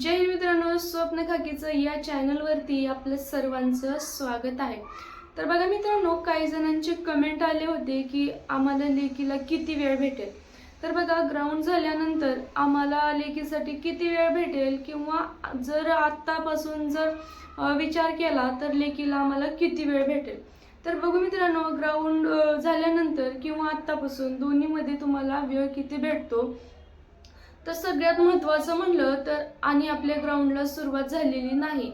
जय मित्रांनो स्वप्न खाकीचं या चॅनलवरती आपलं सर्वांचं स्वागत आहे. तर बघा मित्रांनो काही जणांचे कमेंट आले होते की आम्हाला लेकीला किती वेळ भेटेल. तर बघा ग्राउंड झाल्यानंतर आम्हाला लेकीसाठी किती वेळ भेटेल किंवा जर आत्तापासून जर विचार केला तर लेकीला आम्हाला किती वेळ भेटेल? तर बघू मित्रांनो ग्राउंड झाल्यानंतर किंवा आत्तापासून दोन्हीमध्ये तुम्हाला वेळ किती भेटतो? तर सगळ्यात महत्त्वाचं म्हणलं तर आणि आपल्या ग्राउंडला सुरुवात झालेली नाही.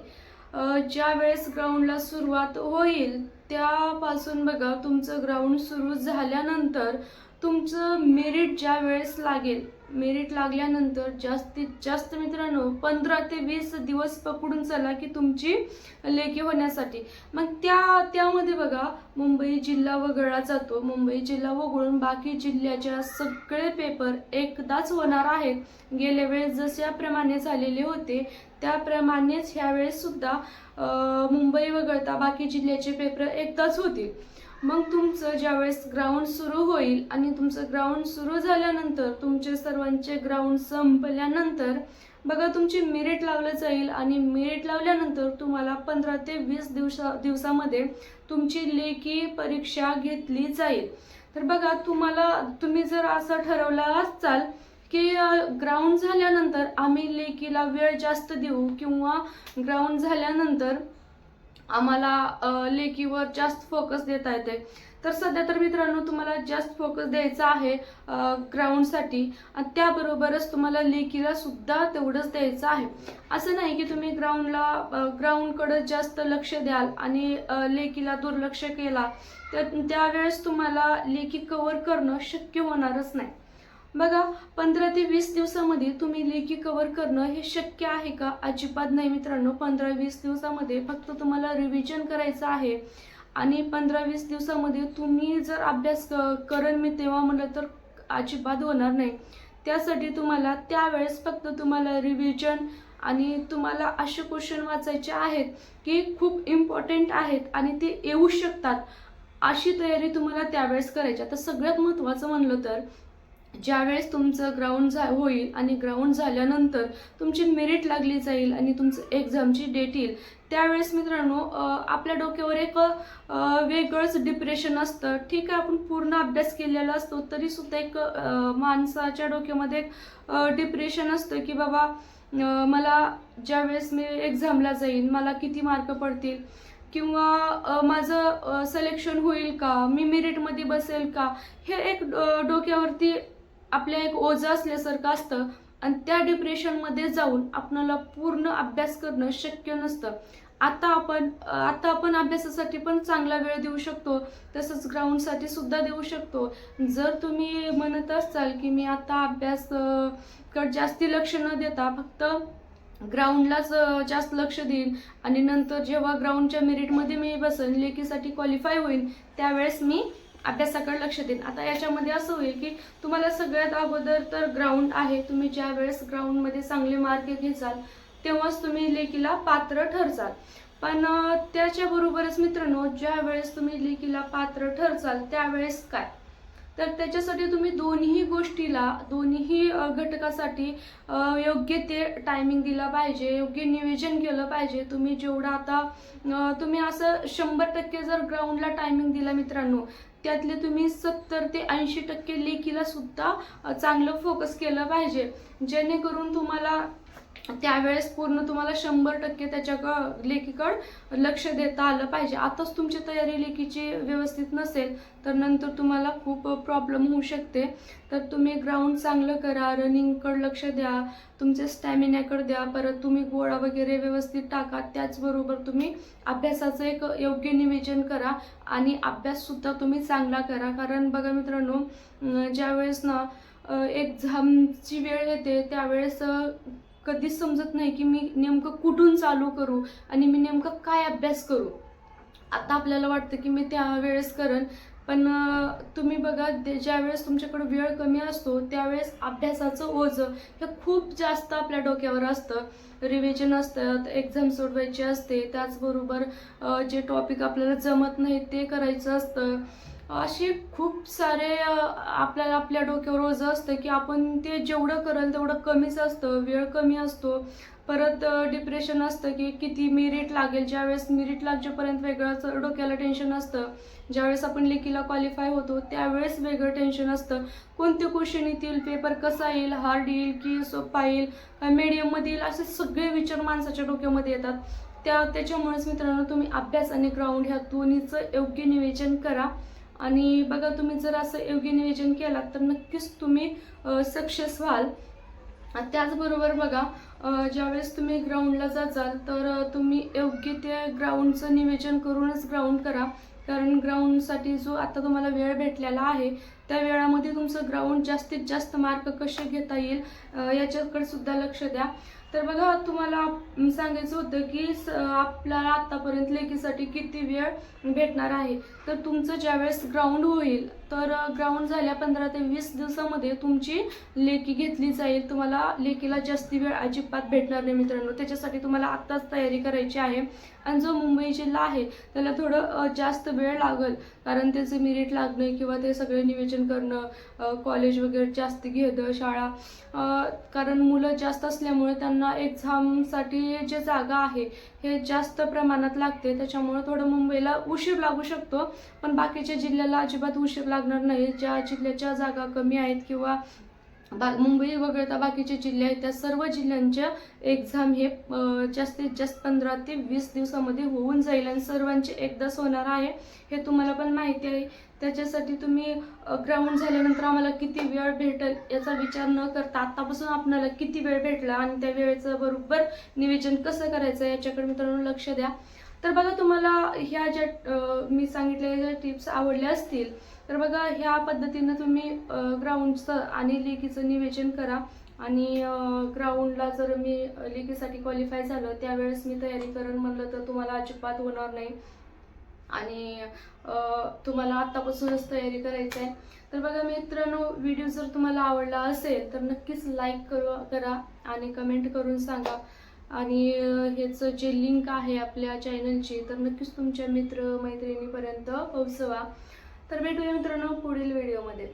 ज्या वेळेस ग्राउंडला सुरुवात होईल त्यापासून बघा तुमचं ग्राउंड सुरू झाल्यानंतर तुमचं मेरिट ज्या वेळेस लागेल मेरिट लागल्यानंतर जास्तीत जास्त मित्रांनो पंधरा ते वीस दिवस पकडून चला की तुमची लेखी होण्यासाठी. मग त्या त्यामध्ये बघा मुंबई जिल्हा वगळला जातो. मुंबई जिल्हा वगळून बाकी जिल्ह्याच्या सगळे पेपर एकदाच होणार आहेत. गेल्या वेळेस जशाप्रमाणे झालेले होते त्याप्रमाणेच ह्यावेळेस सुद्धा मुंबई वगळता बाकी जिल्ह्याचे पेपर एकदाच होतील मग तुमचं ज्यावेळेस ग्राउंड सुरू होईल आणि तुमचं ग्राउंड सुरू झाल्यानंतर तुमचे सर्वांचे ग्राउंड संपल्यानंतर बघा तुमची मेरिट लावलं जाईल आणि मेरिट लावल्यानंतर तुम्हाला पंधरा ते वीस दिवसा दिवसामध्ये तुमची लेखी परीक्षा घेतली जाईल. तर बघा तुम्हाला तुम्ही जर असं ठरवलं असाल की ग्राउंड झाल्यानंतर आम्ही लेकीला वेळ जास्त देऊ किंवा ग्राउंड झाल्यानंतर आम्हाला लेकीवर जास्त फोकस देता येते. तर सध्या तर मित्रांनो तुम्हाला जास्त फोकस द्यायचा आहे ग्राउंडसाठी आणि त्याबरोबरच तुम्हाला लेकीला सुद्धा तेवढंच द्यायचं आहे. असं नाही की तुम्ही ग्राउंडला ग्राउंडकडे जास्त लक्ष द्याल आणि लेकीला दुर्लक्ष केला. तर त्यावेळेस तुम्हाला लेकी कवर करणं शक्य होणारच नाही. बघा पंधरा ते वीस दिवसामध्ये तुम्ही लेखी कव्हर करणं हे शक्य आहे का? अजिबात नाही मित्रांनो. पंधरा वीस दिवसामध्ये फक्त तुम्हाला रिव्हिजन करायचं आहे. आणि पंधरा वीस दिवसामध्ये तुम्ही जर अभ्यास क- करण मी तेव्हा म्हणलं तर अजिबात होणार नाही. त्यासाठी तुम्हाला त्यावेळेस फक्त तुम्हाला रिव्हिजन आणि तुम्हाला असे क्वेश्चन वाचायचे आहेत की खूप इम्पॉर्टंट आहेत आणि ते येऊ शकतात. अशी तयारी तुम्हाला त्यावेळेस करायची आता सगळ्यात महत्त्वाचं म्हणलं तर ज्यावेळेस तुमचं ग्राउंड झा होईल आणि ग्राउंड झाल्यानंतर तुमची मेरिट लागली जाईल आणि तुमचं एक्झामची डेट येईल त्यावेळेस मित्रांनो आपल्या डोक्यावर एक वेगळंच डिप्रेशन असतं. ठीक आहे आपण पूर्ण अभ्यास केलेला असतो तरीसुद्धा एक माणसाच्या डोक्यामध्ये एक डिप्रेशन असतं की बाबा मला ज्यावेळेस मी एक्झामला जाईन मला किती मार्क पडतील? किंवा माझं सिलेक्शन होईल का? मी मेरिटमध्ये बसेल का? हे एक डोक्यावरती आपल्या एक ओझं असल्यासारखं असतं. आणि त्या डिप्रेशनमध्ये जाऊन आपणाला पूर्ण अभ्यास करणं शक्य नसतं. आता आपण आता आपण अभ्यासासाठी पण चांगला वेळ देऊ शकतो. तसंच ग्राउंडसाठी सुद्धा देऊ शकतो. जर तुम्ही म्हणत असाल की मी आता अभ्यास कड जास्ती लक्ष न देता फक्त ग्राउंडलाच जास्त लक्ष देईन. आणि नंतर जेव्हा ग्राउंडच्या मेरिटमध्ये मी बसेन लेखीसाठी क्वालिफाय होईल त्यावेळेस मी अभ्यासाकडे लक्ष देईन. आता याच्यामध्ये असं होईल की तुम्हाला सगळ्यात अगोदर तर ग्राउंड आहे. तुम्ही ज्या वेळेस ग्राउंडमध्ये चांगले मार्क घेचाल तेव्हाच तुम्ही लेखीला पात्र ठरचाल पण त्याच्याबरोबरच मित्रांनो ज्या वेळेस तुम्ही लेखीला पात्र ठरचाल त्यावेळेस काय? तर त्याच्यासाठी तुम्ही दोन्ही गोष्टीला दोन्ही घटकासाठी योग्य ते टायमिंग दिला पाहिजे योग्य नियोजन केलं पाहिजे. तुम्ही जेवढं आता तुम्ही असं शंभर टक्के जर ग्राउंडला टायमिंग दिला मित्रांनो त्यातले तुम्ही सत्तर ते ऐंशी टक्के लेखीला सुद्धा चांगलं फोकस केलं पाहिजे. जेणेकरून तुम्हाला त्यावेळेस पूर्ण तुम्हाला शंभर टक्के त्याच्या लेखीकड लक्ष देता आलं पाहिजे. आताच तुमची तयारी लेखीची व्यवस्थित नसेल तर नंतर तुम्हाला खूप प्रॉब्लेम होऊ शकते. तर तुम्ही ग्राउंड चांगलं करा रनिंगकडे लक्ष द्या तुमच्या स्टॅमिनाकडे द्या परत तुम्ही गोळा वगैरे व्यवस्थित टाका त्याचबरोबर तुम्ही अभ्यासाचं एक योग्य निवेदन करा आणि अभ्याससुद्धा तुम्ही चांगला करा. कारण बघा मित्रांनो ज्यावेळेस ना एक्झामची वेळ येते त्यावेळेस कधीच समजत नाही की मी नेमकं कुठून चालू करू आणि मी नेमकं काय अभ्यास करू. आता आपल्याला वाटतं की मी त्यावेळेस करण पण तुम्ही बघा ज्यावेळेस तुमच्याकडे वेळ कमी असतो त्यावेळेस अभ्यासाचं ओझं हे खूप जास्त आपल्या डोक्यावर असतं. रिव्हिजन असतात एक्झाम सोडवायची असते त्याचबरोबर जे टॉपिक आपल्याला जमत नाही ते करायचं असतं. असे खूप सारे आपल्याला आपल्या डोक्यावर रोज असतं की आपण ते जेवढं करेल तेवढं कमीच असतं वेळ कमी असतो. परत डिप्रेशन असतं की किती मेरिट लागेल ज्यावेळेस मेरिट लागजेपर्यंत वेगळंच डोक्याला टेन्शन असतं. ज्यावेळेस आपण लेखीला क्वालिफाय होतो त्यावेळेस वेगळं टेन्शन असतं. कोणते क्वेश्चन येतील पेपर कसा येईल हार्ड येईल की सोपा येईल मीडियममध्ये येईल असे सगळे विचार माणसाच्या डोक्यामध्ये येतात. त्या त्याच्यामुळेच मित्रांनो तुम्ही अभ्यास आणि ग्राउंड ह्या दोन्हीचं योग्य नियोजन करा. आणि बघा तुम्ही जर असं योग्य नियोजन केलात तर नक्कीच तुम्ही सक्सेस व्हाल. त्याचबरोबर बघा ज्यावेळेस तुम्ही ग्राउंडला जाचाल तर तुम्ही योग्य त्या ग्राउंडचं नियोजन करूनच ग्राउंड करा. कारण ग्राउंडसाठी जो आता तुम्हाला वेळ भेटलेला आहे त्या वेळामध्ये तुमचं ग्राउंड जास्तीत जास्त मार्क कसे घेता येईल याच्याकडे सुद्धा लक्ष द्या. तर बघा तुम्हाला सांगायचं होतं की स- आपल्याला आतापर्यंत लेखीसाठी किती वेळ भेटणार आहे? तर तुमचं ज्यावेळेस ग्राउंड होईल तर ग्राउंड झाल्या पंधरा ते वीस दिवसामध्ये तुमची लेखी घेतली जाईल. तुम्हाला लेखीला जास्ती वेळ अजिबात भेटणार नाही मित्रांनो. त्याच्यासाठी तुम्हाला आत्ताच तयारी करायची आहे. आणि जो मुंबई जिल्हा आहे त्याला थोडं जास्त वेळ लागेल. कारण त्याचे मिरिट लागणं किंवा ते सगळे नियोजन करणं कॉलेज वगैरे जास्त घेणं शाळा कारण मुलं जास्त असल्यामुळे त्यांना एक्झामसाठी जे जागा आहे हे जास्त प्रमाणात लागते. त्याच्यामुळे थोडं मुंबईला उशीर लागू शकतो. पण बाकीच्या जिल्ह्याला अजिबात उशीर लागणार नाही. ज्या जिल्ह्याच्या जागा कमी आहेत किंवा बा मुंबई वगळता बाकीचे जिल्हे आहेत त्या सर्व जिल्ह्यांच्या एक्झाम हे जास्तीत जास्त पंधरा ते वीस दिवसामध्ये होऊन जाईल आणि सर्वांचे एकदाच होणार आहे हे तुम्हाला पण माहिती आहे. त्याच्यासाठी तुम्ही ग्राउंड झाल्यानंतर आम्हाला किती वेळ भेटेल याचा विचार न करता आत्तापासून आपल्याला किती वेळ भेटला आणि त्या वेळेचं बरोबर नियोजन कसं करायचं याच्याकडे मित्रांनो लक्ष द्या. तर बघा तुम्हाला ह्या ज्या मी सांगितलेल्या ज्या टिप्स आवडल्या असतील तर बघा ह्या पद्धतीनं तुम्ही ग्राउंडचं आणि लेखीचं निवेदन करा. आणि ग्राउंडला जर मी लेखीसाठी क्वालिफाय झालं त्यावेळेस मी तयारी करेन म्हणलं तर तुम्हाला अजिबात होणार नाही. आणि तुम्हाला आत्तापासूनच तयारी करायची आहे. तर बघा मित्रांनो व्हिडिओ जर तुम्हाला आवडला असेल तर नक्कीच लाईक करू करा आणि कमेंट करून सांगा. आणि ह्याचं जे लिंक आहे आपल्या चॅनलची तर नक्कीच तुमच्या मित्र मैत्रिणीपर्यंत पोहोचवा. तर भेटूया मित्रांनो पुढील व्हिडिओमध्ये